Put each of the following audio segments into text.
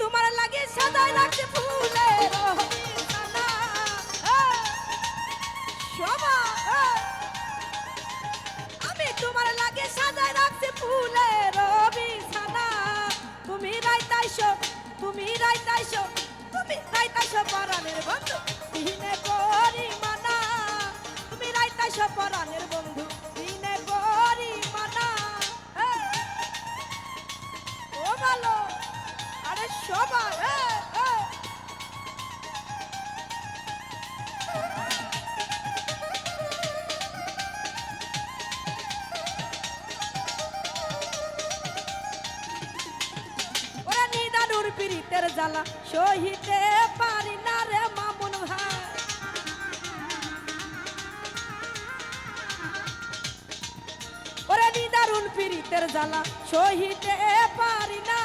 তোমার লাগে সাজাই রাখছি ফুলের আমি তোমার লাগে সাজাই রাখছি ফুলের বিছানা তুমি রাইতাইছো তুমি রাইতাইছো তুমি রাইতাইছো পরাণের বন্ধু। দিনে করি মানা তুমি রাইতাইছো পরাণের বন্ধু। আরে সবাই এই, এই। ওরা নিদানুর পীড়িতের জ্বালা সহিতে পারি না রে মামুন জ্বালা সহিতে পারি না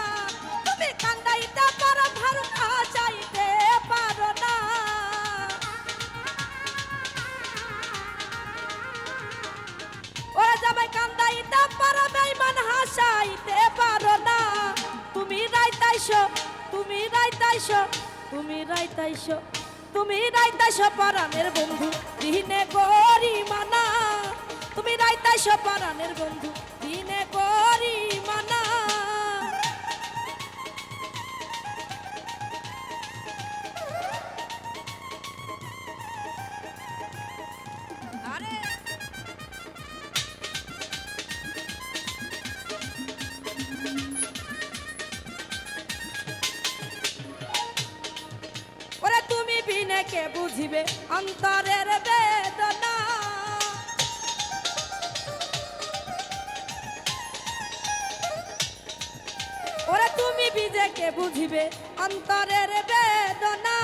হাসাইতে পারো না। তুমি রাইতাইছো তুমি রাইতাইছো তুমি রাইতাইছো তুমি রাইতাইছো পরানের বন্ধু। দিনে গরি মানা তুমি রাইতাইছো পরানের বন্ধু। কে বুঝিবে অন্তরের বেদনা? ওরা তুমি বিজে কে বুঝিবে অন্তরের বেদনা?